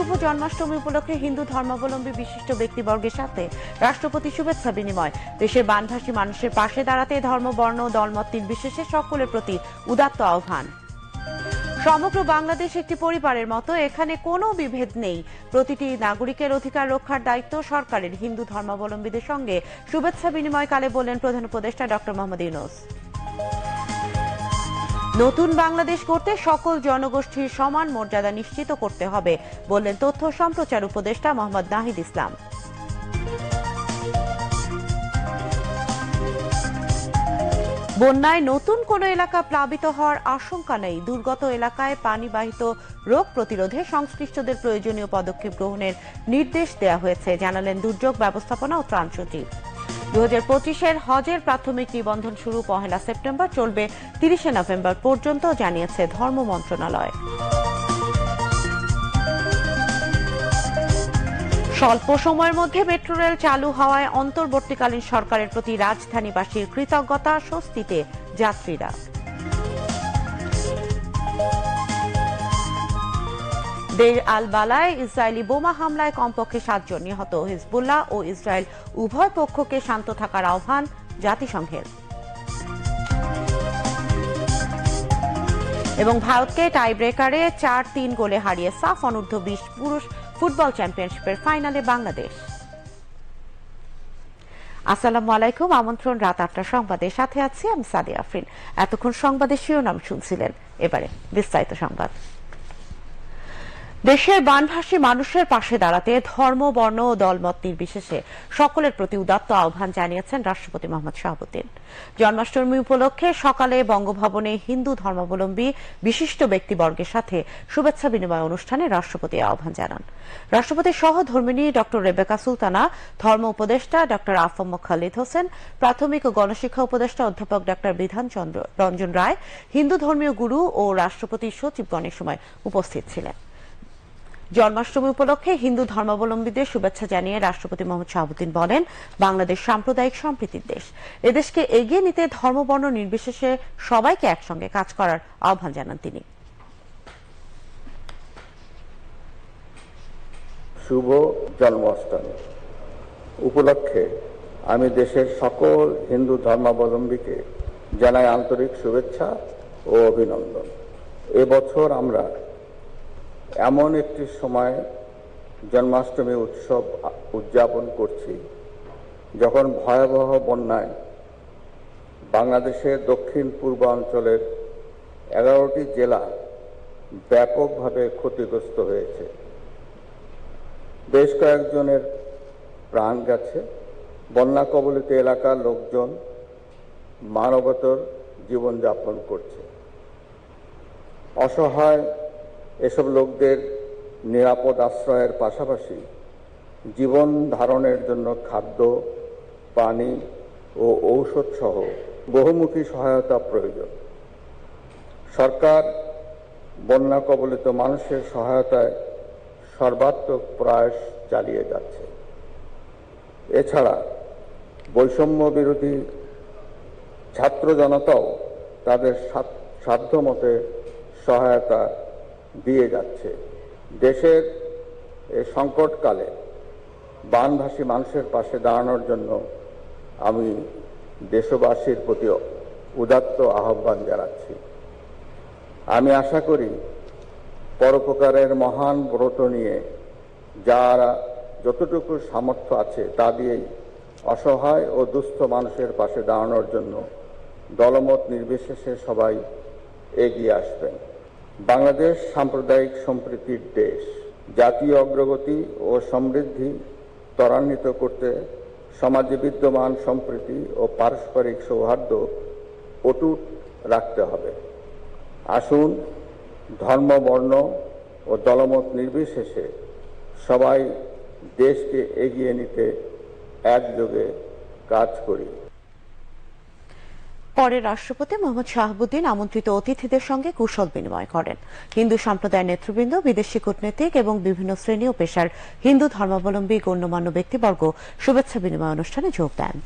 শুভ জন্মাষ্টমী উপলক্ষে হিন্দু ধর্মাবলম্বী বিশিষ্ট ব্যক্তিবর্গের সাথে রাষ্ট্রপতি শুভেচ্ছা বিনিময়। দেশের বানভাসী মানুষের পাশে দাঁড়াতে ধর্ম, বর্ণ দলমত নির্বিশেষে সকলের প্রতি উদাত্ত আহ্বান। সমগ্র বাংলাদেশ একটি পরিবারের মতো, এখানে কোনো বিভেদ নেই। প্রতিটি নাগরিকের অধিকার রক্ষার দায়িত্ব সরকারের হিন্দু ধর্মাবলম্বীদের সঙ্গে। শুভেচ্ছা বিনিময়কালে বললেন প্রধান উপদেষ্টা ডক্টর মোহাম্মদ ইউনুস। নতুন বাংলাদেশ করতে সকল জনগোষ্ঠীর সমান মর্যাদা নিশ্চিত করতে হবে, বললেন তথ্য সম্প্রচার উপদেষ্টা মোহাম্মদ নাহিদ ইসলাম। বন্যায় নতুন কোনো এলাকা প্লাবিত হওয়ার আশঙ্কা নেই। দুর্গত এলাকায় পানিবাহিত রোগ প্রতিরোধে সংশ্লিষ্টদের প্রয়োজনীয় পদক্ষেপ গ্রহণের নির্দেশ দেওয়া হয়েছে, জানালেন দুর্যোগ ব্যবস্থাপনা ও ত্রাণ সচিব। দু হাজার প্রাথমিক নিবন্ধন শুরু পহেলা সেপ্টেম্বর, চলবে তিরিশে নভেম্বর পর্যন্ত, জানিয়েছে ধর্ম মন্ত্রণালয়। স্বল্প সময়ের মধ্যে মেট্রো রেল চালু হওয়ায় অন্তর্বর্তীকালীন সরকারের প্রতি রাজধানীবাসীর কৃতজ্ঞতা, স্বস্তিতে যাত্রীরা। দের আল বালায় ইসরায়েলি বোমা হামলায় কমপক্ষে সাতজন নিহত। হিজবুল্লাহ ও ইসরায়েল উভয় পক্ষকে শান্ত থাকার আহ্বান জাতিসংঘের। এবং ভারতকে টাই ব্রেকারে চার তিন গোলে হারিয়ে সাফ অনূর্ধ্ব বিশ পুরুষ ফুটবল চ্যাম্পিয়নশিপের ফাইনালে বাংলাদেশ। আসসালামু আলাইকুম, আমন্ত্রণ রাত আটটা সংবাদের সাথে আছি আমি সাদি আফরিন। এতক্ষণ সংবাদের শিরোনাম শুনছিলেন। এবারে বিস্তারিত সংবাদ। দেশের বানভাসী মানুষের পাশে দাঁড়াতে ধর্ম, বর্ণ ও দলমত নির্বিশেষে সকলের প্রতি উদাত্ত আহ্বান জানিয়েছেন রাষ্ট্রপতি মোহাম্মদ শাহাবুদ্দিন। জন্মাষ্টমী উপলক্ষে সকালে বঙ্গভবনে হিন্দু ধর্মাবলম্বী বিশিষ্ট ব্যক্তিবর্গের সাথে শুভেচ্ছা বিনিময় অনুষ্ঠানে রাষ্ট্রপতি আহ্বান জানান। রাষ্ট্রপতির সহধর্মিনী ডক্টর রেবেকা সুলতানা, ধর্ম উপদেষ্টা ডক্টর আফম খালিদ হোসেন, প্রাথমিক ও গণশিক্ষা উপদেষ্টা অধ্যাপক ডক্টর বিধান রঞ্জন রায়, হিন্দু ধর্মীয় গুরু ও রাষ্ট্রপতির সচিবগণের সময় উপস্থিত ছিলেন। জন্মাষ্টমী উপলক্ষে হিন্দু ধর্মাবলম্বীদের শুভেচ্ছা জানিয়ে রাষ্ট্রপতি মোহাম্মদ শাহাবুদ্দিন বলেন, বাংলাদেশ সাম্প্রদায়িক সম্প্রীতির দেশ। এদেশকে এগিয়ে নিতে ধর্মবর্ণ নির্বিশেষে সবাইকে একসঙ্গে কাজ করার আহ্বান জানান তিনি। শুভ জন্মাষ্টমী। উপলক্ষে আমি দেশের সকল হিন্দু ধর্মাবলম্বীকে জানাই আন্তরিক শুভেচ্ছা ও অভিনন্দন। এবছর আমরা এমন একটি সময় জন্মাষ্টমী উৎসব উদযাপন করছি, যখন ভয়াবহ বন্যায় বাংলাদেশের দক্ষিণ পূর্বাঞ্চলের এগারোটি জেলা ব্যাপকভাবে ক্ষতিগ্রস্ত হয়েছে। বেশ কয়েকজনের প্রাণ গেছে। বন্যা কবলিত এলাকার লোকজন মানবতর জীবনযাপন করছে। অসহায় এসব লোকদের নিরাপদ আশ্রয়ের পাশাপাশি জীবন ধারণের জন্য খাদ্য, পানি ও ঔষধ সহ বহুমুখী সহায়তা প্রয়োজন। সরকার বন্যা কবলিত মানুষের সহায়তায় সর্বাত্মক প্রয়াস চালিয়ে যাচ্ছে। এছাড়া বৈষম্য বিরোধী ছাত্র জনতাও তাদের সাধ্যমতে সহায়তা দিয়ে যাচ্ছে। দেশের সংকটকালে বানভাসী মানুষের পাশে দাঁড়ানোর জন্য আমি দেশবাসীর প্রতি উদাত্ত আহ্বান জানাচ্ছি। আমি আশা করি পরোপকারের মহান ব্রত নিয়ে যারা যতটুকু সামর্থ্য আছে তা দিয়েই অসহায় ও দুস্থ মানুষের পাশে দাঁড়ানোর জন্য দলমত নির্বিশেষে সবাই এগিয়ে আসবেন। বাংলাদেশ সাম্প্রদায়িক সম্প্রীতির দেশ। জাতীয় অগ্রগতি ও সমৃদ্ধি ত্বরান্বিত করতে সমাজে বিদ্যমান সম্প্রীতি ও পারস্পরিক সৌহার্দ্য অটুট রাখতে হবে। আসুন ধর্ম, বর্ণ ও দলমত নির্বিশেষে সবাই দেশকে এগিয়ে নিতে একযোগে কাজ করি। পরে রাষ্ট্রপতি মোহাম্মদ শাহাবুদ্দিন আমন্ত্রিত অতিথিদের সঙ্গে কুশল বিনিময় করেন। হিন্দু সম্প্রদায়ের নেতৃবৃন্দ, বিদেশি কূটনীতিক এবং বিভিন্ন শ্রেণি ও পেশার হিন্দু ধর্মাবলম্বী গণ্যমান্য ব্যক্তিবর্গ শুভেচ্ছা বিনিময় অনুষ্ঠানে যোগ দেন।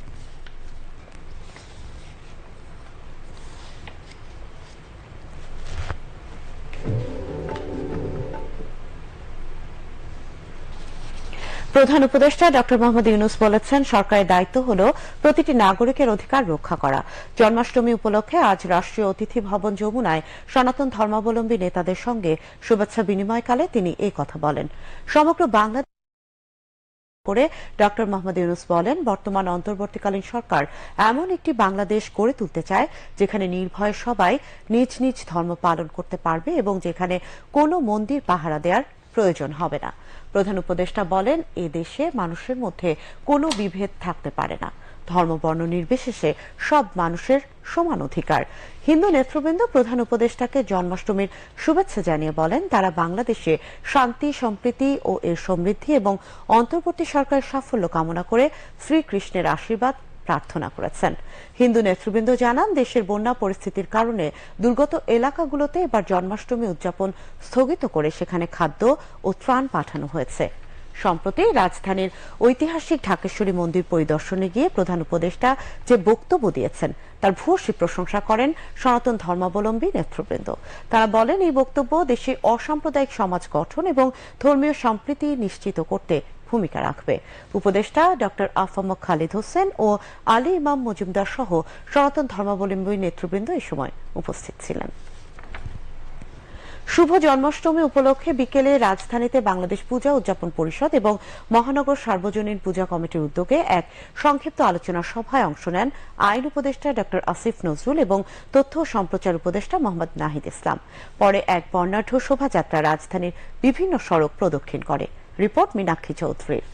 প্রধান উপদেষ্টা ডক্টর মোহাম্মদ ইউনুস বলেছেন, সরকারের দায়িত্ব হল প্রতিটি নাগরিকের অধিকার রক্ষা করা। জন্মাষ্টমী উপলক্ষে আজ রাষ্ট্রীয় অতিথি ভবন যমুনায় সনাতন ধর্মাবলম্বী নেতাদের সঙ্গে শুভেচ্ছা বিনিময়কালে তিনি এই কথা বলেন। সমগ্র বাংলাদেশ করে ডক্টর মোহাম্মদ ইউনুস বলেন, বর্তমান অন্তর্বর্তীকালীন সরকার এমন একটি বাংলাদেশ গড়ে তুলতে চায়, যেখানে নির্ভয়ে সবাই নিজ নিজ ধর্ম পালন করতে পারবে এবং যেখানে কোনো মন্দির পাহারা দেওয়ার প্রয়োজন হবে না। প্রধান উপদেষ্টা বলেন, এ দেশে মানুষের মধ্যে কোনো বিভেদ থাকতে পারে না। ধর্ম, বর্ণ নির্বিশেষে সব মানুষের সমান অধিকার। হিন্দু নেতৃবৃন্দ প্রধান উপদেষ্টাকে জন্মাষ্টমীর শুভেচ্ছা জানিয়ে বলেন, তারা বাংলাদেশে শান্তি, সম্প্রীতি ও এর সমৃদ্ধি এবং অন্তর্বর্তী সরকারের সাফল্য কামনা করে শ্রীকৃষ্ণের আশীর্বাদ প্রার্থনা করেছেন। হিন্দু নেতৃবৃন্দ জানান, দেশের বন্যা পরিস্থিতির কারণে দুর্গত এলাকাগুলোতে এবার জন্মাষ্টমী উদযাপন স্থগিত করে সেখানে খাদ্য ও ত্রাণ পাঠানো হয়েছে। সম্প্রতি রাজধানীর ঐতিহাসিক ঢাকেশ্বরী মন্দির পরিদর্শনে গিয়ে প্রধান উপদেষ্টা যে বক্তব্য দিয়েছেন, তার ভূয়সী প্রশংসা করেন সনাতন ধর্মাবলম্বী নেতৃবৃন্দ। তারা বলেন, এই বক্তব্য দেশে অসাম্প্রদায়িক সমাজ গঠন এবং ধর্মীয় সম্প্রীতি নিশ্চিত করতে ভূমিকা রাখবে। উপদেষ্টা ডক্টর আফম খালিদ হোসেন ও আলী ইমাম মজুমদার সহ সনাতন ধর্মাবলম্বী নেতৃবৃন্দ এই সময় উপস্থিত ছিলেন। শুভ জন্মাষ্টমী উপলক্ষে বিকেলে রাজধানীতে বাংলাদেশ পূজা উদযাপন পরিষদ এবং মহানগর সার্বজনীন পূজা কমিটির উদ্যোগে এক সংক্ষিপ্ত আলোচনা সভায় অংশ নেন আইন উপদেষ্টা ডক্টর আসিফ নজরুল এবং তথ্য ও সম্প্রচার উপদেষ্টা মোহাম্মদ নাহিদ ইসলাম। পরে এক বর্ণাঢ্য শোভাযাত্রা রাজধানীর বিভিন্ন সড়ক প্রদক্ষিণ করে। রিপোর্ট মীনাক্ষী চৌধুরীর।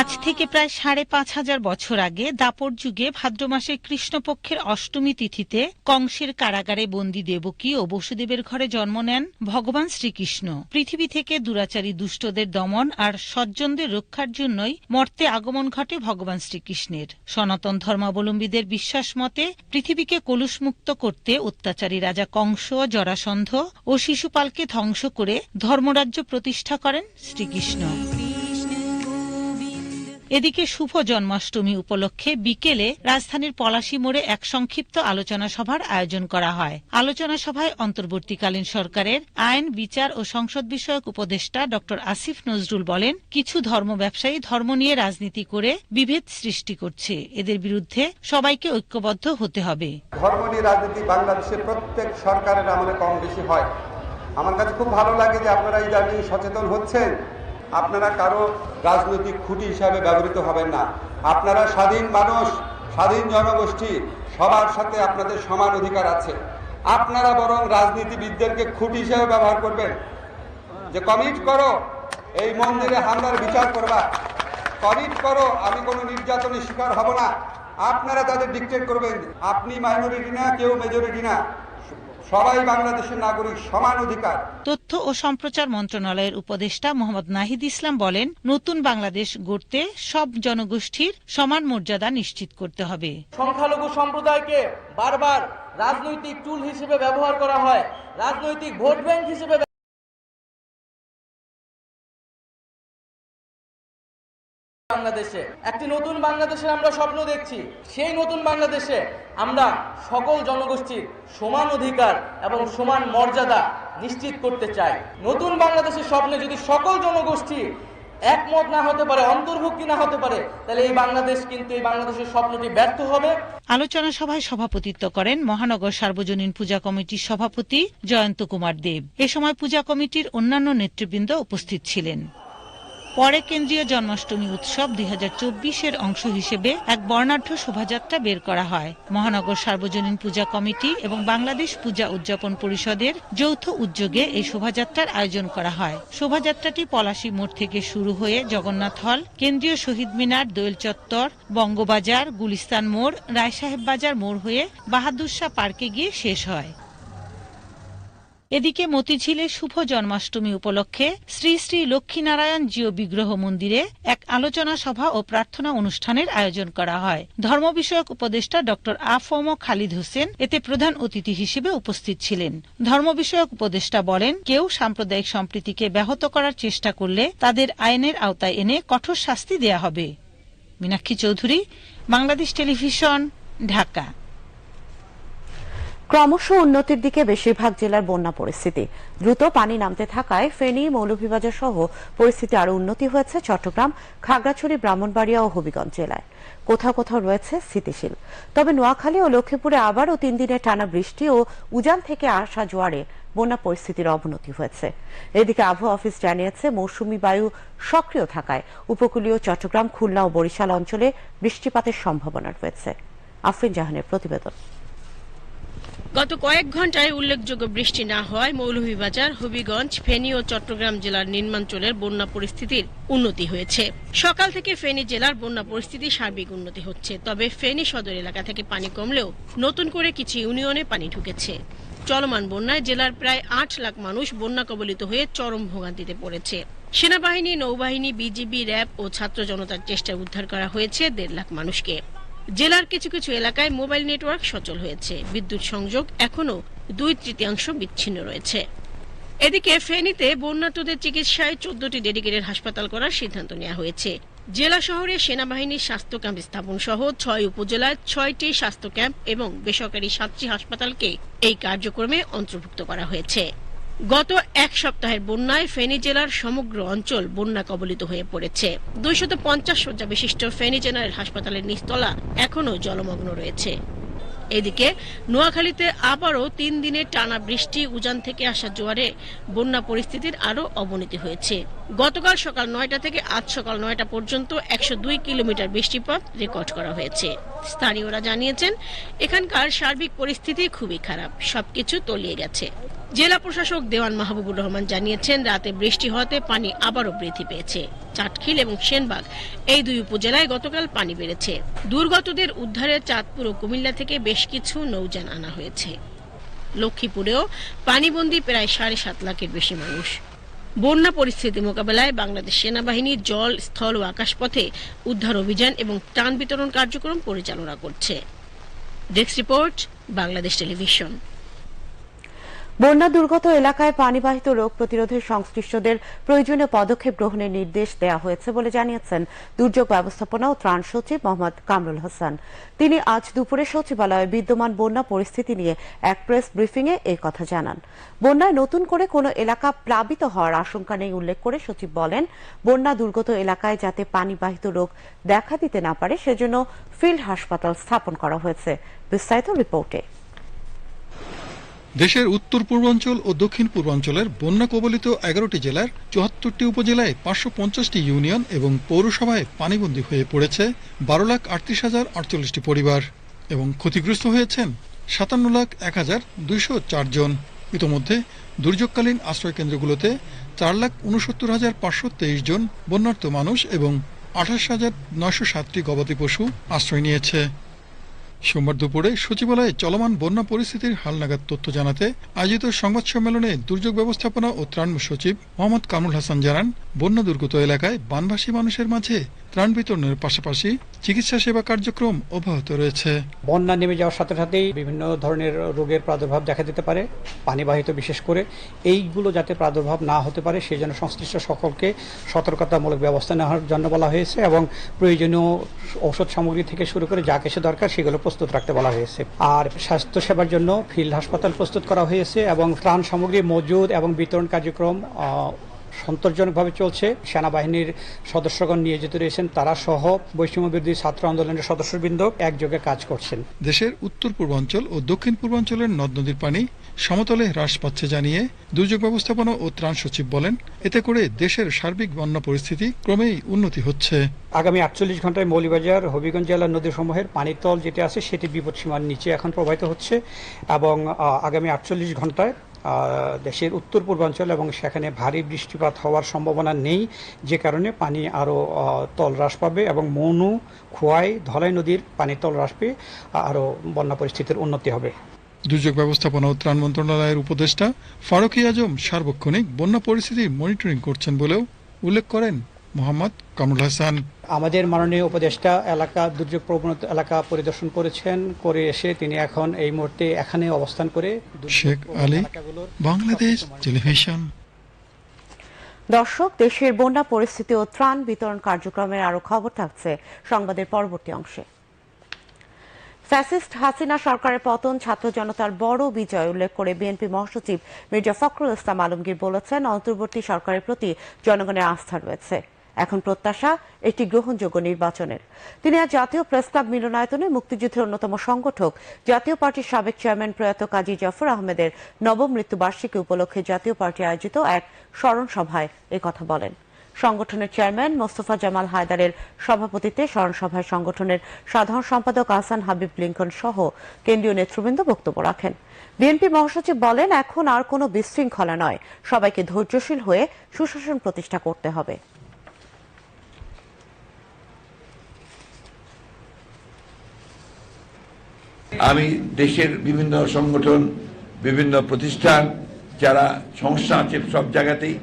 আজ থেকে প্রায় সাড়ে পাঁচ হাজার বছর আগে দাপর যুগে ভাদ্র মাসের কৃষ্ণপক্ষের অষ্টমী তিথিতে কংসের কারাগারে বন্দী দেবকী ও বসুদেবের ঘরে জন্ম নেন ভগবান শ্রীকৃষ্ণ। পৃথিবী থেকে দুরাচারী দুষ্টদের দমন আর সজ্জনদের রক্ষার জন্যই মর্তে আগমন ঘটে ভগবান শ্রীকৃষ্ণের। সনাতন ধর্মাবলম্বীদের বিশ্বাস মতে পৃথিবীকে কলুষমুক্ত করতে অত্যাচারী রাজা কংস, জরাসন্ধ ও শিশুপালকে ধ্বংস করে ধর্মরাজ্য প্রতিষ্ঠা করেন শ্রীকৃষ্ণ। এদিকে শুভ জন্মাষ্টমী উপলক্ষে বিকেলে রাজধানীর পলাশী মোড়ে এক সংক্ষিপ্ত আলোচনা সভার আয়োজন করা হয়। আলোচনা সভায় অন্তর্বর্তীকালীন সরকারের আইন, বিচার ও সংসদ বিষয়ক উপদেষ্টা ড আসিফ নজরুল বলেন, কিছু ধর্ম ব্যবসায়ী ধর্ম নিয়ে রাজনীতি করে বিভেদ সৃষ্টি করছে। এদের বিরুদ্ধে সবাইকে ঐক্যবদ্ধ হতে হবে। ধর্ম নিয়ে রাজনীতি বাংলাদেশের প্রত্যেক সরকারের আমলে কম বেশি হয়। আমার কাছে খুব ভালো লাগে যে আপনারা সচেতন হচ্ছেন। আপনারা কারও রাজনৈতিক খুঁটি হিসাবে ব্যবহৃত হবেন না। আপনারা স্বাধীন মানুষ, স্বাধীন জনগোষ্ঠী, সবার সাথে আপনাদের সমান অধিকার আছে। আপনারা বরং রাজনীতিবিদদেরকে খুঁটি হিসাবে ব্যবহার করবেন। যে কমিট করো, এই মন্দিরে হামলার বিচার করবা। কমিট করো, আমি কোনো নির্যাতনের শিকার হব না। আপনারা তাদের ডিকটেট করবেন। আপনি মাইনরিটি না, কেউ মেজরিটি না। সবাই বাংলাদেশের নাগরিক সমান অধিকার। তথ্য ও সম্প্রচার মন্ত্রণালয়ের উপদেষ্টা মোহাম্মদ নাহিদ ইসলাম বলেন নতুন বাংলাদেশ গড়তে সব জনগোষ্ঠীর সমান মর্যাদা নিশ্চিত করতে হবে। সংখ্যালঘু সম্প্রদায়কে বারবার রাজনৈতিক টুল হিসেবে ব্যবহার করা হয় রাজনৈতিক ভোট ব্যাংক হিসেবে বাংলাদেশে, একটি নতুন বাংলাদেশের আমরা স্বপ্ন দেখছি। সেই নতুন বাংলাদেশে আমরা সকল জনগোষ্ঠীর সমান অধিকার এবং সমান মর্যাদা নিশ্চিত করতে চাই। নতুন বাংলাদেশের স্বপ্নে যদি সকল জনগোষ্ঠী একমত না হতে পারে, অন্তর্ভুক্তি না হতে পারে, তাহলে এই বাংলাদেশ কিন্তু এই বাংলাদেশের স্বপ্নটি ব্যর্থ হবে। আলোচনা সভায় সভাপতিত্ব করেন মহানগর সার্বজনীন পূজা কমিটির সভাপতি জয়ন্ত কুমার দেব। এ সময় পূজা কমিটির অন্যান্য নেতৃবৃন্দ উপস্থিত ছিলেন। পরে কেন্দ্রীয় জন্মাষ্টমী উৎসব দুই চব্বিশের অংশ হিসেবে এক বর্ণাঢ্য শোভাযাত্রা বের করা হয়। মহানগর সার্বজনীন পূজা কমিটি এবং বাংলাদেশ পূজা উদযাপন পরিষদের যৌথ উদ্যোগে এই শোভাযাত্রার আয়োজন করা হয়। শোভাযাত্রাটি পলাশী মোড় থেকে শুরু হয়ে জগন্নাথ হল, কেন্দ্রীয় শহীদ মিনার, দোয়েল চত্বর, বঙ্গবাজার, গুলিস্তান মোড়, রায়সাহেব বাজার মোড় হয়ে বাহাদুর শাহ পার্কে গিয়ে শেষ হয়। এদিকে মতিঝিলে শুভ জন্মাষ্টমী উপলক্ষে শ্রী শ্রী লক্ষ্মীনারায়ণ জিও বিগ্রহ মন্দিরে এক আলোচনা সভা ও প্রার্থনা অনুষ্ঠানের আয়োজন করা হয়। ধর্ম বিষয়ক উপদেষ্টা ডক্টর আফম খালিদ হোসেন এতে প্রধান অতিথি হিসেবে উপস্থিত ছিলেন। ধর্ম বিষয়ক উপদেষ্টা বলেন, কেউ সাম্প্রদায়িক সম্প্রীতিকে ব্যাহত করার চেষ্টা করলে তাদের আইনের আওতায় এনে কঠোর শাস্তি দেয়া হবে। মীনাক্ষী চৌধুরী, বাংলাদেশ টেলিভিশন, ঢাকা। ক্রমশ উন্নতির দিকে বেশিরভাগ জেলার বন্যা পরিস্থিতি। দ্রুত পানি নামতে থাকায় ফেনী, মৌলভীবাজার সহ পরিস্থিতি আরও উন্নতি হয়েছে চট্টগ্রাম, খাগড়াছড়ি, ব্রাহ্মণবাড়িয়া ও হবিগঞ্জ জেলায়। কোথাও কোথাও রয়েছে স্থিতিশীল। তবে নোয়াখালী ও লক্ষ্মীপুরে আবারও তিন দিনের টানা বৃষ্টি ও উজান থেকে আসা জোয়ারে বন্যা পরিস্থিতির অবনতি হয়েছে। এদিকে আবহাওয়া অফিস জানিয়েছে, মৌসুমী বায়ু সক্রিয় থাকায় উপকূলীয় চট্টগ্রাম, খুলনা ও বরিশাল অঞ্চলে বৃষ্টিপাতের সম্ভাবনা রয়েছে। আফরিন জাহানের প্রতিবেদন। গত কয়েক ঘন্টায় উল্লেখযোগ্য বৃষ্টি না হওয়ায় মৌলভীবাজার, হবিগঞ্জ, ফেনী ও চট্টগ্রাম জেলার নিম্নাঞ্চলের বন্যা পরিস্থিতির উন্নতি হয়েছে। সকাল থেকে ফেনী জেলার বন্যা পরিস্থিতি সার্বিক উন্নতি হচ্ছে, তবে ফেনী সদর এলাকা থেকে পানি কমলেও নতুন করে কিছু ইউনিয়নে পানি ঢুকেছে। চলমান বন্যায় জেলার প্রায় আট লাখ মানুষ বন্যা কবলিত হয়ে চরম ভোগান্তিতে পড়েছে। সেনাবাহিনী, নৌবাহিনী, বিজিবি, র্যাব ও ছাত্র জনতার চেষ্টায় উদ্ধার করা হয়েছে দেড় লাখ মানুষকে। জেলার কিছু কিছু এলাকায় মোবাইল নেটওয়ার্ক সচল হয়েছে। বিদ্যুৎ সংযোগ এখনও দুই তৃতীয়াংশ বিচ্ছিন্ন রয়েছে। এদিকে ফেনীতে বন্যার্তদের চিকিৎসায় চোদ্দটি ডেডিকেটেড হাসপাতাল করার সিদ্ধান্ত নেওয়া হয়েছে। জেলা শহরে সেনাবাহিনীর স্বাস্থ্য ক্যাম্প স্থাপন সহ ছয় উপজেলায় ছয়টি স্বাস্থ্য ক্যাম্প এবং বেসরকারি সাতটি হাসপাতালকে এই কার্যক্রমে অন্তর্ভুক্ত করা হয়েছে। গত এক সপ্তাহের বন্যায় ফেনী জেলার সমগ্র অঞ্চল বন্যা কবলিত হয়ে পড়েছে। দুইশত পঞ্চাশ শয্যা বিশিষ্ট ফেনী জেনারেল হাসপাতালের নিচতলা এখনও জলমগ্ন রয়েছে। এদিকে, নোয়াখালীতে আবারও তিন দিনের টানা বৃষ্টি উজান থেকে আসা জোয়ারে বন্যা পরিস্থিতির আরও অবনতি হয়েছে। গতকাল সকাল নয়টা থেকে আজ সকাল নয়টা পর্যন্ত একশো দুই কিলোমিটার বৃষ্টিপাত রেকর্ড করা হয়েছে। স্থানীয়রা জানিয়েছেন, এখানকার সার্বিক পরিস্থিতি খুবই খারাপ, সবকিছু তলিয়ে গেছে। জেলা প্রশাসক দেওয়ান মাহবুবুর রহমান জানিয়েছেন, রাতে বৃষ্টি হওয়াতে পানি আবারও বৃদ্ধি পেয়েছে। চাটখিল এবং সেনবাগ, এই দুই উপজেলায় গতকাল পানি বেড়েছে। দুর্গতদের উদ্ধারে চাঁদপুর ও কুমিল্লা থেকে বেশ কিছু নৌযান আনা হয়েছে। লক্ষ্মীপুরেও পানিবন্দী প্রায় সাড়ে সাত লাখের বেশি মানুষ। বন্যা পরিস্থিতি মোকাবেলায় বাংলাদেশ সেনাবাহিনীর জল, স্থল ও আকাশপথে উদ্ধার অভিযান এবং ত্রাণ বিতরণ কার্যক্রম পরিচালনা করছে। Desk report, Bangladesh television. বন্যা দুর্গত এলাকায় পানিবাহিত রোগ প্রতিরোধের সংশ্লিষ্টদের প্রয়োজনীয় পদক্ষেপ গ্রহণের নির্দেশ দেওয়া হয়েছে বলে জানিয়েছেন দুর্যোগ ব্যবস্থাপনা ও ত্রাণ সচিব মোহাম্মদ কামরুল হাসান। তিনি আজ দুপুরে সচিবালয়ে বিদ্যমান বন্যা পরিস্থিতি নিয়ে এক প্রেস ব্রিফিংয়ে এই কথা জানান। বন্যায় নতুন করে কোনো এলাকা প্লাবিত হওয়ার আশঙ্কা নেই উল্লেখ করে সচিব বলেন, বন্যা দুর্গত এলাকায় যাতে পানিবাহিত রোগ দেখা দিতে না পারে, সেজন্য ফিল্ড হাসপাতাল স্থাপন করা হয়েছে। বিস্তারিত রিপোর্টে। দেশের উত্তর পূর্বাঞ্চল ও দক্ষিণ পূর্বাঞ্চলের বন্যা কবলিত এগারোটি জেলার চুয়াত্তরটি উপজেলায় পাঁচশো পঞ্চাশটি ইউনিয়ন এবং পৌরসভায় পানিবন্দী হয়ে পড়েছে বারো লাখ আটত্রিশ হাজার আটচল্লিশটি পরিবার এবং ক্ষতিগ্রস্ত হয়েছেন সাতান্ন লাখ এক হাজার দুইশো চারজন ইতোমধ্যে দুর্যোগকালীন আশ্রয় কেন্দ্রগুলোতে চার লাখ উনসত্তর হাজার পাঁচশো তেইশ জন বন্যার্ত মানুষ এবং আঠাশ হাজার নয়শো সাতটি গবাদি পশু আশ্রয় নিয়েছে। সোমবার দুপুরে সচিবালয়ে চলমান বন্যা পরিস্থিতির হালনাগাদ তথ্য জানাতে আয়োজিত সংবাদ সম্মেলনে দুর্যোগ ব্যবস্থাপনা ও ত্রাণ সচিব মোহাম্মদ কামরুল হাসান জানান, বন্যা দুর্গত এলাকায় বানভাসী মানুষের মাঝে ত্রাণ বিতরণের পাশাপাশি চিকিৎসা সেবা কার্যক্রম অব্যাহত রয়েছে। বন্যা নেমে যাওয়ার সাথে সাথেই বিভিন্ন ধরনের রোগের প্রাদুর্ভাব দেখা দিতে পারে, পানিবাহিত বিশেষ করে। এইগুলো যাতে প্রাদুর্ভাব না হতে পারে, সেই জন্য সংশ্লিষ্ট সকলকে সতর্কতামূলক ব্যবস্থা নেওয়ার জন্য বলা হয়েছে এবং প্রয়োজনীয় ঔষধ সামগ্রী থেকে শুরু করে যা কিছু দরকার সেগুলো প্রস্তুত রাখতে বলা হয়েছে। আর স্বাস্থ্য সেবার জন্য ফিল্ড হাসপাতাল প্রস্তুত করা হয়েছে এবং ত্রাণ সামগ্রী মজুদ এবং বিতরণ কার্যক্রম সন্তোষজনকভাবে চলছে। সেনাবাহিনীর সদস্যগণ নিয়োজিত রয়েছেন। তারা সহ বৈষম্য বিরোধী ছাত্র আন্দোলনের সদস্যবৃন্দ একযোগে কাজ করছেন। দেশের উত্তর পূর্বাঞ্চল ও দক্ষিণ পূর্বাঞ্চলের নদ নদীর পানি সমতলে হ্রাস পাচ্ছে জানিয়ে দুর্যোগ ব্যবস্থাপনা ও ত্রাণ সচিব বলেন এতে করে দেশের সার্বিক বন্যা পরিস্থিতি ক্রমেই উন্নতি হচ্ছে। আগামী আটচল্লিশ ঘন্টায় মৌলিবাজার হবিগঞ্জ জেলার নদীসমূহের পানির তল যেটি আছে সেটি বিপদসীমার নিচে এখন প্রবাহিত হচ্ছে এবং আগামী আটচল্লিশ ঘন্টায় দেশের উত্তর পূর্বাঞ্চল এবং সেখানে ভারী বৃষ্টিপাত হওয়ার সম্ভাবনা নেই, যে কারণে পানি আরও তল হ্রাস পাবে এবং মনু, খোয়াই, ধলাই নদীর পানি তল হ্রাস পেয়ে আরও বন্যা পরিস্থিতির উন্নতি হবে। দুর্যোগ ব্যবস্থাপনা ও ত্রাণ মন্ত্রণালয়ের উপদেষ্টা ফারুকি আজম সার্বক্ষণিক বন্যা পরিস্থিতি মনিটরিং করছেন বলেও উল্লেখ করেন। মোহাম্মদ কামরুল হাসান। আমাদের মাননীয় উপদেষ্টা এলাকা দুর্যোগ প্রবণ এলাকা পরিদর্শন করেছেন করে এসে তিনি এখন এই মুহূর্তে এখানে অবস্থান করে শেখ আলী বাংলাদেশ টেলিভিশন। দর্শক দেশের বন্যা পরিস্থিতি ও ত্রাণ বিতরণ কার্যক্রমের আরও খবর থাকছে সংবাদের পরবর্তী অংশে। ফ্যাসিস্ট হাসিনা সরকারের পতন ছাত্র জনতার বড় বিজয় উল্লেখ করে বিএনপি মহাসচিব মির্জা ফখরুল ইসলাম আলমগীর বলেছেন অন্তর্বর্তী সরকারের প্রতি জনগণের আস্থা রয়েছে। এখন প্রত্যাশা একটি গ্রহণযোগ্য নির্বাচনের। তিনি আজ জাতীয় প্রেস ক্লাব মিলনায়তনে মুক্তিযুদ্ধের অন্যতম সংগঠক, জাতীয় পার্টির সাবেক চেয়ারম্যান প্রয়াত কাজী জাফর আহমেদের নবম মৃত্যুবার্ষিকী উপলক্ষে জাতীয় পার্টি আয়োজিত এক স্মরণ সভায় কথা বলেন। সংগঠনের চেয়ারম্যান মোস্তফা জামাল হায়দারের সভাপতিত্বে স্মরণ সভায় সংগঠনের সাধারণ সম্পাদক আহসান হাবিব লিঙ্কন সহ কেন্দ্রীয় নেতৃবৃন্দ বক্তব্য রাখেন। বিএনপি মহাসচিব বলেন, এখন আর কোনো বিশৃঙ্খলা নয়। সবাইকে ধৈর্যশীল হয়ে সুশাসন প্রতিষ্ঠা করতে হবে। আমি দেশের বিভিন্ন সংগঠন, বিভিন্ন প্রতিষ্ঠান, যারা সমস্যা আছে সব জায়গাতেই,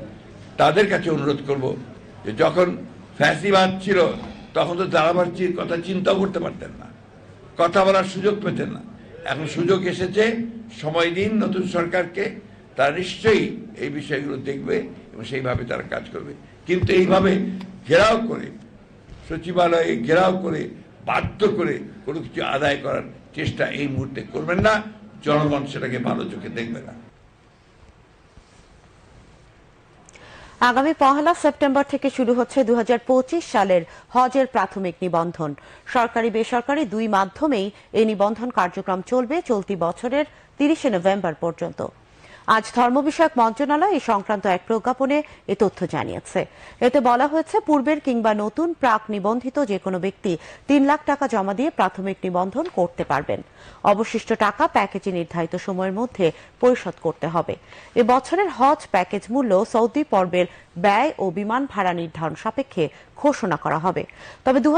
তাদের কাছে অনুরোধ করব যে যখন ফ্যাসিবাদ ছিল, তখন তো দারাবার্চির কথা চিন্তাও করতে পারতেন না, কথা বলার সুযোগ পেতেন না। এখন সুযোগ এসেছে, সময় দিন, নতুন সরকারকে, তারা নিশ্চয়ই এই বিষয়গুলো দেখবে এবং সেইভাবে তারা কাজ করবে। কিন্তু এইভাবে ঘেরাও করে, সচিবালয়ে ঘেরাও করে, বাধ্য করে কোনো কিছু আদায় করার চেষ্টা এই মুহূর্তে করবেন না, জনগণ সেটাকে ভালো চোখে দেখবে না। আগামী পহেলা সেপ্টেম্বর থেকে শুরু হচ্ছে দু হাজার পঁচিশ সালের হজের প্রাথমিক নিবন্ধন। সরকারি বেসরকারি দুই মাধ্যমেই এই নিবন্ধন কার্যক্রম চলবে চলতি বছরের তিরিশে নভেম্বর পর্যন্ত। আজ ধর্ম বিষয়ক মন্ত্রণালয় এই সংক্রান্ত এক প্রজ্ঞাপনে এ তথ্য জানিয়েছে। এতে বলা হয়েছে, পূর্বের কিংবা নতুন প্রাক নিবন্ধিত যে কোনো ব্যক্তি তিন লাখ টাকা জমা দিয়ে প্রাথমিক নিবন্ধন করতে পারবেন। অবশিষ্ট টাকা প্যাকেজে নির্ধারিত সময়ের মধ্যে পরিশোধ করতে হবে। এ বছরের হজ প্যাকেজ মূল্য সৌদি পর্বের ব্যয় ও বিমান ভাড়া নির্ধারণ সাপেক্ষে ঘোষণা করা হবে। তবে দু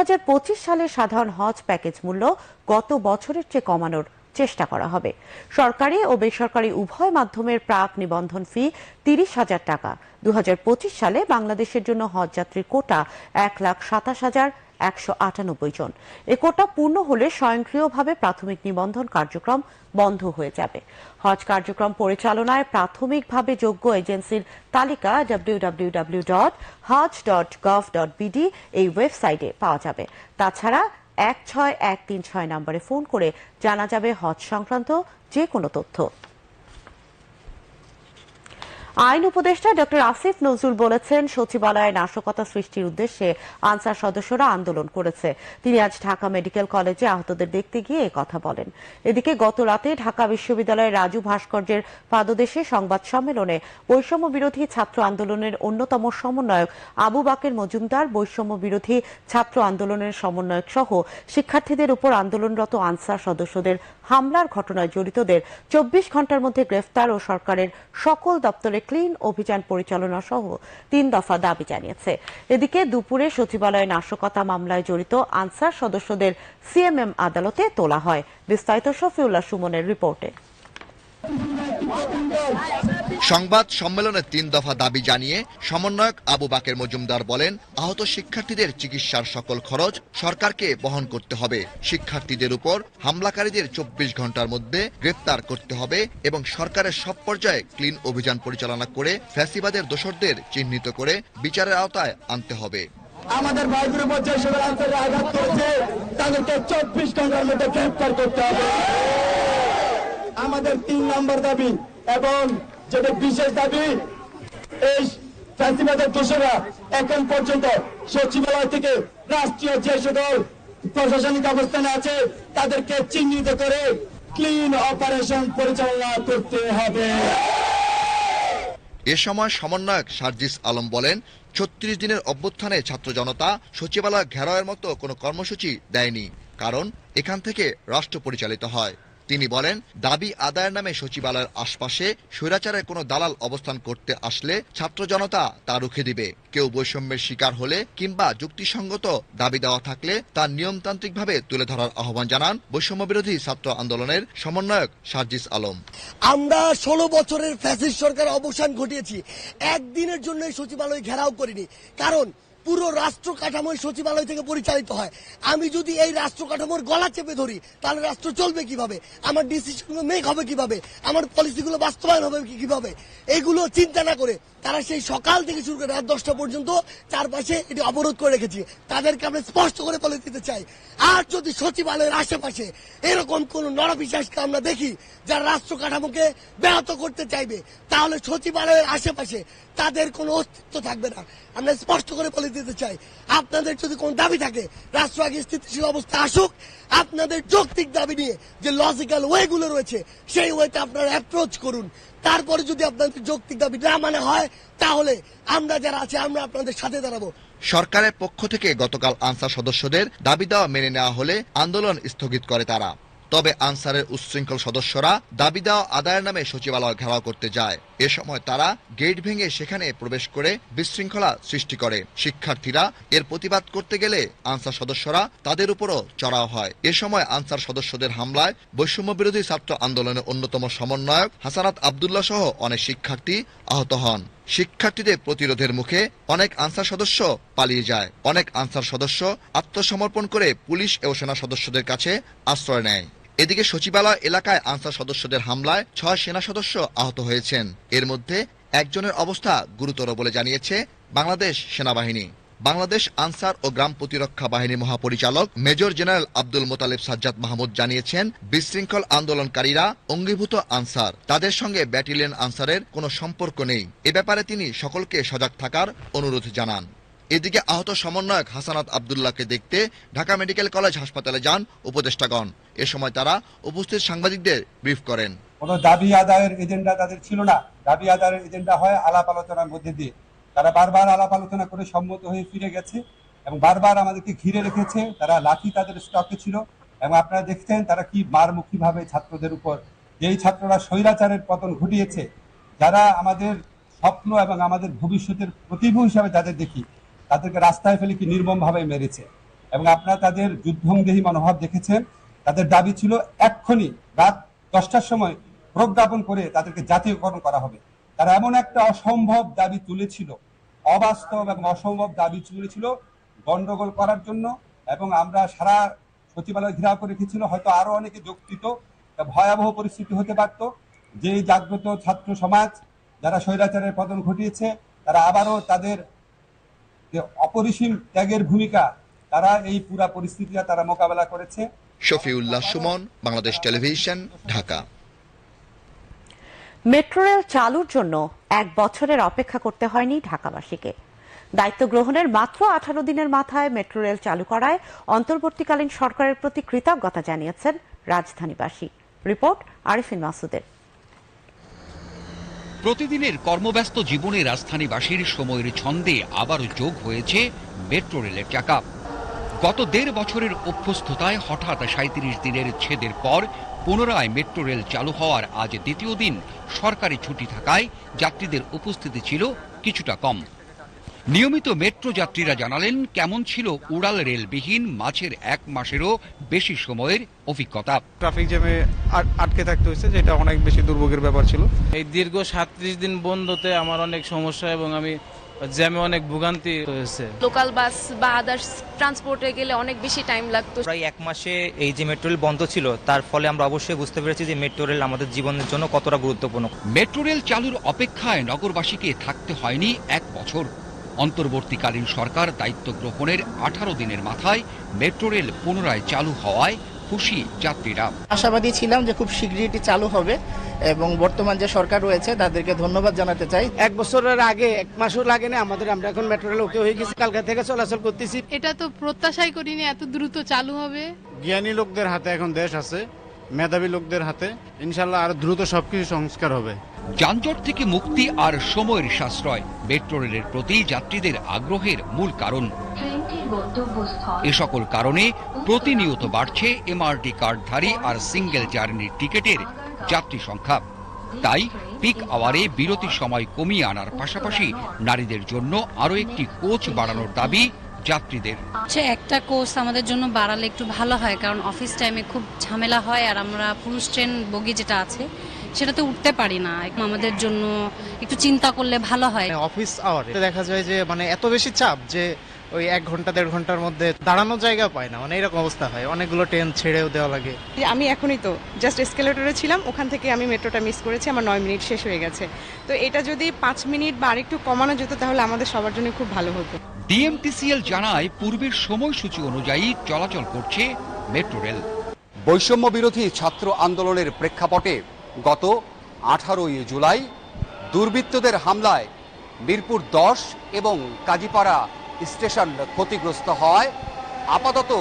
সালের সাধারণ হজ প্যাকেজ মূল্য গত বছরের চেয়ে কমানোর চেষ্টা করা হবে। সরকারি ও বেসরকারি উভয় মাধ্যমের প্রাক নিবন্ধন ফি তিরিশ হাজার টাকা। দু হাজার পঁচিশ সালে বাংলাদেশের জন্য হজযাত্রীর কোটা এক লাখ সাতাশ হাজার একশো আটানব্বই জন। এ কোটা পূর্ণ হলে স্বয়ংক্রিয়ভাবে প্রাথমিক নিবন্ধন কার্যক্রম বন্ধ হয়ে যাবে। হজ কার্যক্রম পরিচালনায় প্রাথমিকভাবে যোগ্য এজেন্সির তালিকা W W W dot hajj dot gov dot BD এই ওয়েবসাইটে পাওয়া যাবে। তাছাড়া এক ছয় এক তিন ছয় নম্বরে ফোন করে জানা যাবে হজ সংক্রান্ত যে কোনো তথ্য। আইন উপদেষ্টা ডক্টর আসিফ নজরুল বলেছেন, সচিবালয়ে নাশকতা সৃষ্টির উদ্দেশ্যে আনসার সদস্যরা আন্দোলন করেছে। তিনি আজ ঢাকা মেডিকেল কলেজে আহতদের দেখতে গিয়ে কথা বলেন। এদিকে গত রাতে ঢাকা বিশ্ববিদ্যালয়ের রাজু ভাস্কর্যের পাদদেশে সংবাদ সম্মেলনে বৈষম্য বিরোধী ছাত্র আন্দোলনের অন্যতম সমন্বয়ক আবু বাকের মজুমদার, বৈষম্য বিরোধী ছাত্র আন্দোলনের সমন্বয়ক সহ শিক্ষার্থীদের উপর আন্দোলনরত আনসার সদস্যদের হামলার ঘটনায় জড়িতদের চব্বিশ ঘণ্টার মধ্যে গ্রেফতার ও সরকারের সকল দপ্তরে ক্লিন অভিযান পরিচালনা সহ তিন দফা দাবি জানিয়েছে। এদিকে দুপুরে সচিবালয়ে নাশকতা মামলায় জড়িত আনসার সদস্যদের সিএমএম আদালতে তোলা হয়। বিস্তারিত শফিউল্লাহ সুমনের রিপোর্টে। সংবাদ সম্মেলনে তিন দফা দাবি জানিয়ে সমন্বয়ক আবু বাকের মজুমদার বলেন, আহত শিক্ষার্থীদের চিকিৎসার সকল খরচ সরকারকে বহন করতে হবে। শিক্ষার্থীদের উপর হামলাকারীদের চব্বিশ ঘণ্টার মধ্যে গ্রেপ্তার করতে হবে এবং সরকারের সব পর্যায়ে ক্লিন অভিযান পরিচালনা করে ফ্যাসিবাদের দোষরদের চিহ্নিত করে বিচারের আওতায় আনতে হবে। আমাদের ভাইগুলোর উপর যে সকল আন্তর্জাতিক আঘাত করেছে, তাদেরকে চব্বিশ ঘণ্টার মধ্যে গ্রেফতার করতে হবে। আমাদের তিন নম্বর দাবি, এবং যেটা বিশেষ দাবি, এই ফ্যাসিবাদের দোষরা এখন পর্যন্ত সচিবালয় থেকে রাষ্ট্রীয় যে সকল প্রশাসনিক অবস্থানে আছে, তাদেরকে চিহ্নিত করে ক্লিন অপারেশন পরিচালনা করতে হবে। এ সময় সমন্বয়ক সার্জিস আলম বলেন, ছত্রিশ দিনের অভ্যুত্থানে ছাত্র জনতা সচিবালয় ঘেরাওয়ের মতো কোনো কর্মসূচি দেয়নি, কারণ এখান থেকে রাষ্ট্র পরিচালিত হয়। তিনি বলেন, দাবি আদায়ের নামে সচিবালয়ের আশপাশে স্বৈরাচারের কোনো দালাল অবস্থান করতে আসলে ছাত্র জনতা তা রুখে দিবে। কেউ বৈষম্যের শিকার হলে কিংবা যুক্তিসঙ্গত দাবি দেওয়া থাকলে তা নিয়মতান্ত্রিকভাবে তুলে ধরার আহ্বান জানান বৈষম্য বিরোধী ছাত্র আন্দোলনের সমন্বয়ক সার্জিস আলম। আমরা ষোলো বছরের ফ্যাসিস্ট সরকার অবসান ঘটিয়েছি। একদিনের জন্য সচিবালয় ঘেরাও করিনি। কারণ পুরো রাষ্ট্র কাঠামোই সচিবালয় থেকে পরিচালিত হয়। আমি যদি এই রাষ্ট্র কাঠামোর গলা চেপে ধরি, তাহলে রাষ্ট্র চলবে কীভাবে? আমার ডিসিশন মেক হবে কীভাবে? আমার পলিসিগুলো বাস্তবায়ন হবে কীভাবে? এইগুলো চিন্তা না করে তারা সেই সকাল থেকে শুরু করে রাত দশটা পর্যন্ত চারপাশে এটি অবরোধ করে রেখেছে। তাদেরকে আমরা স্পষ্ট করে বলে দিতে চাই। আর যদি সচিবালয়ের আশেপাশে এরকম কোন নরবিশ্বাসকে আমরা দেখি, যারা রাষ্ট্র কাঠামোকে ব্যাহত করতে চাইবে, তাহলে সচিবালয়ের আশেপাশে তাদের কোনো অস্তিত্ব থাকবে না। আমরা স্পষ্ট করে বলে দিতে চাই, আপনাদের যদি কোনো দাবি থাকে, রাষ্ট্র আগে স্থিতিশীল অবস্থা আসুক, আপনাদের যৌক্তিক দাবি নিয়ে যে লজিক্যাল ওয়েগুলো রয়েছে, সেই ওয়েতে আপনারা অ্যাপ্রোচ করুন। তারপরে যদি আপনাদের যৌক্তিক দাবি না মানে হয়, তাহলে আমরা যারা আছি, আমরা আপনাদের সাথে দাঁড়াবো। সরকারের পক্ষ থেকে গতকাল আনসার সদস্যদের দাবি দেওয়া মেনে নেওয়া হলে আন্দোলন স্থগিত করে তারা। তবে আনসারের উচ্ছৃঙ্খল সদস্যরা দাবি দেওয়া আদায়ের নামে সচিবালয় ঘেরাও করতে যায়। এ সময় তারা গেট ভেঙে সেখানে প্রবেশ করে বিশৃঙ্খলা সৃষ্টি করে। শিক্ষার্থীরা এর প্রতিবাদ করতে গেলে আনসার সদস্যরা তাদের উপরও চড়াও হয়। এ সময় আনসার সদস্যদের হামলায় বৈষম্য বিরোধী ছাত্র আন্দোলনের অন্যতম সমন্বয়ক হাসানাত আবদুল্লাহ সহ অনেক শিক্ষার্থী আহত হন। শিক্ষার্থীদের প্রতিরোধের মুখে অনেক আনসার সদস্য পালিয়ে যায়। অনেক আনসার সদস্য আত্মসমর্পণ করে পুলিশ ও সেনা সদস্যদের কাছে আশ্রয় নেয়। এদিকে সচিবালয় এলাকায় আনসার সদস্যদের হামলায় ছয় সেনা সদস্য আহত হয়েছেন। এর মধ্যে একজনের অবস্থা গুরুতর বলে জানিয়েছে বাংলাদেশ সেনাবাহিনী। বাংলাদেশ আনসার ও গ্রাম প্রতিরক্ষা বাহিনী মহাপরিচালক মেজর জেনারেল আব্দুল মোতালেব সাজ্জাদ মাহমুদ জানিয়েছেন, বিশৃঙ্খল আন্দোলনকারীরা অঙ্গীভূত আনসার। তাদের সঙ্গে ব্যাটালিয়ন আনসারের কোনো সম্পর্ক নেই। এ ব্যাপারে তিনি সকলকে সজাগ থাকার অনুরোধ জানান। এদিকে আহত সমন্বয়ক হাসানাত আবদুল্লাহকে দেখতে ঢাকা মেডিকেল কলেজ হাসপাতালে যান উপদেষ্টাগণ। এ সময় তারা উপস্থিত সাংবাদিকদের ব্রিফ করেন। কোনো দাবি আদায়ের এজেন্ডা তাদের ছিল না। দাবি আদায়ের এজেন্ডা হয় আলাপ আলোচনার মধ্যে দিয়ে। তারা বারবার আলাপ আলোচনা করে সম্মত হয়ে ফিরে গেছে এবং বারবার আমাদেরকে ঘিরে রেখেছে। তারা লাঠি তাদের স্টকে ছিল এবং আপনারা দেখছেন তারা কি মারমুখী ভাবে ছাত্রদের উপর। যেই ছাত্ররা স্বৈরাচারের পতন ঘটিয়েছে, যারা আমাদের স্বপ্ন এবং আমাদের ভবিষ্যতের প্রতিভূ হিসাবে যাদের দেখি। তাদেরকে রাস্তায় ফেলে কি নির্মম ভাবে মেরেছে। এবং আপনারা তাদের যুদ্ধংদেহী মনোভাব দেখেছেন। তাদের দাবি ছিল, এক্ষুনি রাত দশটার সময় প্রজ্ঞাপন করে তাদেরকে জাতীয়করণ করা হবে। তারা এমন একটা অসম্ভব দাবি তুলেছিল, অবাস্তব এবং অসম্ভব দাবি তুলেছিল গন্ডগোল করার জন্য। এবং আমরা সারা সচিবালয় ঘেরাও করে রেখেছিল, হয়তো আরও অনেকে যোগ দিত ভয়াবহ পরিস্থিতি হতে পারত। যে জাগ্রত ছাত্র সমাজ, যারা স্বৈরাচারের পতন ঘটিয়েছে, তারা আবারও তাদের যে অপরিসীম ত্যাগের ভূমিকা তারা এই পুরা পরিস্থিতিটা তারা মোকাবেলা করেছে। Shafiullah Sumon Bangladesh television Dhaka. Metro rail চালুর জন্য এক বছরের অপেক্ষা করতে হয়নি ঢাকাবাসীকে। দায়িত্ব গ্রহণের মাত্র আঠারো দিনের মাথায় মেট্রো রেল চালু করায় অন্তর্বর্তীকালীন সরকারের প্রতি কৃতজ্ঞতা জানিয়েছেন রাজধানীবাসী। রিপোর্ট আরিফিন মাসুদের। প্রতিদিনের কর্মব্যস্ত জীবনে রাজধানীবাসীর সময়ের ছন্দে আবার যোগ হয়েছে মেট্রো রেলের চাকা। গত দেড় বছরের অভ্যস্ততায় হঠাৎ সাঁত্রিশ দিনের ছেদের পর পুনরায় মেট্রো রেল চালু হওয়ার আজ দ্বিতীয় দিন সরকারি ছুটি থাকায় যাত্রীদের উপস্থিতি ছিল কিছুটা কম। নিয়মিত মেট্রো যাত্রীরা জানালেন কেমন ছিল উড়াল রেলবিহীন মাঝের এক মাসেরও বেশি সময়ের অভিজ্ঞতা। ট্রাফিক জ্যামে আট- আটকে থাকতে হয়েছে যেটা অনেক বেশি দুর্ভোগের ব্যাপার ছিল। এই দীর্ঘ সাতত্রিশ দিন বন্ধতে আমার অনেক সমস্যা এবং আমি জ্যামে অনেক ভোগান্তি হয়েছে। লোকাল বাস বা আদার্স ট্রান্সপোর্টে গেলে অনেক বেশি টাইম লাগতো। প্রায় এক মাসে এই যে মেট্রো রেল বন্ধ ছিল তার ফলে আমরা অবশ্যই বুঝতে পেরেছি যে মেট্রো রেল আমাদের জীবনের জন্য কতটা গুরুত্বপূর্ণ। মেট্রো রেল চালুর অপেক্ষায় নগরবাসীকে থাকতে হয়নি এক বছর। অন্তর্বর্তীকালীন সরকার দায়িত্ব গ্রহণের আঠারো দিনের মাথায় মেট্রো রেল পুনরায় চালু হওয়ায় খুশি যাত্রীরা। আশাবাদী ছিলাম যে খুব শীঘ্রই এটি চালু হবে এবং বর্তমান যে সরকার রয়েছে তাদেরকে ধন্যবাদ জানাতে চাই। এক বছরের আগে এক মাসও লাগে না আমাদের আমরা এখন মেট্রো রেল ওকে হয়ে গেছি কালকা থেকে চলাচল করতেছি। এটা তো প্রত্যাশাই করিনি এত দ্রুত চালু হবে। জ্ঞানী লোকদের হাতে এখন দেশ আছে। মেধাবী লোকদের হাতে ইনশাল্লাহ আর দ্রুত সবকিছু সংস্কার হবে। যানজট থেকে মুক্তি আর সময়ের সাশ্রয় মেট্রো রেলের প্রতি যাত্রীদের আগ্রহের মূল কারণ। এ সকল কারণে প্রতিনিয়ত বাড়ছে এমআরটি কার্ডধারী আর সিঙ্গেল জার্নির টিকেটের যাত্রী সংখ্যা। তাই পিক আওয়ারে বিরতির সময় কমিয়ে আনার পাশাপাশি নারীদের জন্য আরও একটি কোচ বাড়ানোর দাবি যাত্রীদের। হচ্ছে একটা কোর্স আমাদের জন্য বাড়ালে একটু ভালো হয় কারণ অফিস টাইমে খুব ঝামেলা হয় আর আমরা পুরুষ ট্রেন বগি যেটা আছে সেটাতে উঠতে পারি না। আমাদের জন্য একটু চিন্তা করলে ভালো হয়। অফিস আওয়ারে দেখা যায় যে মানে এত বেশি চাপ যে ওই এক ঘণ্টা দেড় ঘণ্টার মধ্যে দাঁড়ানোর জায়গা পায় না। মানে এরকম অবস্থা হয়। অনেকগুলো ট্রেন ছেড়েও দেওয়া লাগে। আমি এখনই তো জাস্ট এসকেলেটরে ছিলাম ওখান থেকে আমি মেট্রোটা মিস করেছি আমার নয় মিনিট শেষ হয়ে গেছে। তো এটা যদি পাঁচ মিনিট বা আরেকটু কমানো যেত তাহলে আমাদের সবার জন্য খুব ভালো হতো। ডিএমটিসিএল জানায় পূর্বের সময়সূচি অনুযায়ী চলাচল করছে মেট্রো রেল। বৈষম্য বিরোধী ছাত্র আন্দোলনের প্রেক্ষাপটে গত আঠারোই জুলাই দুর্বৃত্তদের হামলায় মিরপুর দশ এবং কাজীপাড়া স্টেশন ক্ষতিগ্রস্ত হয়। আপাতত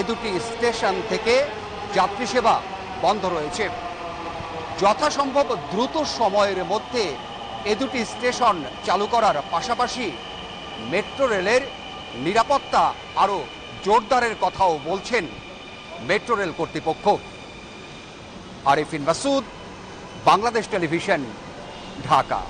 এ দুটি স্টেশন থেকে যাত্রী সেবা বন্ধ রয়েছে। যথাসম্ভব দ্রুত সময়ের মধ্যে এ দুটি স্টেশন চালু করার পাশাপাশি মেট্রো রেলের নিরাপত্তা আরও জোরদারের কথাও বলছেন মেট্রো রেল কর্তৃপক্ষ। আরিফিন মাসুদ বাংলাদেশ টেলিভিশন, ঢাকা।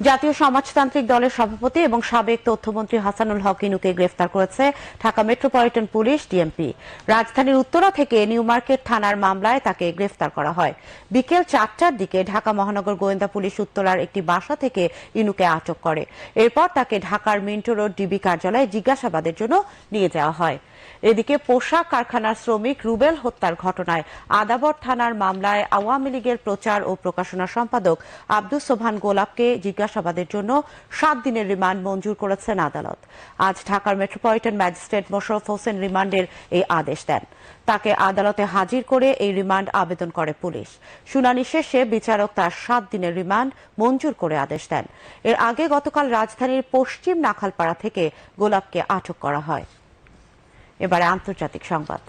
জাতীয় সমাজতান্ত্রিক দলের সভাপতি এবং সাবেক তথ্যমন্ত্রী হাসানুল হক ইনুকে গ্রেফতার করেছে ঢাকা মেট্রোপলিটন পুলিশ ডিএমপি। রাজধানীর উত্তরা থেকে নিউ মার্কেট থানার মামলায় তাকে গ্রেফতার করা হয়। বিকেল চারটার দিকে ঢাকা মহানগর গোয়েন্দা পুলিশ উত্তরার একটি বাসা থেকে ইনুকে আটক করে। এরপর তাকে ঢাকার মিন্টো রোড ডিবি কার্যালয়ে জিজ্ঞাসাবাদের জন্য নিয়ে যাওয়া হয়। এদিকে পোশাক কারখানার শ্রমিক রুবেল হত্যার ঘটনায় আদাবর থানার মামলায় আওয়ামী লীগের প্রচার ও প্রকাশনা সম্পাদক আব্দুস সোভান গোলাপকে জিজ্ঞাসাবাদের জন্য সাত দিনের রিমান্ড মঞ্জুর করেছেন আদালত। আজ ঢাকার মেট্রোপলিটন ম্যাজিস্ট্রেট মোশারফ হোসেন রিমান্ডের এই আদেশ দেন। তাকে আদালতে হাজির করে এই রিমান্ড আবেদন করে পুলিশ। শুনানি শেষে বিচারক তার সাত দিনের রিমান্ড মঞ্জুর করে আদেশ দেন। এর আগে গতকাল রাজধানীর পশ্চিম নাখালপাড়া থেকে গোলাপকে আটক করা হয়। এবারে আন্তর্জাতিক সংবাদ।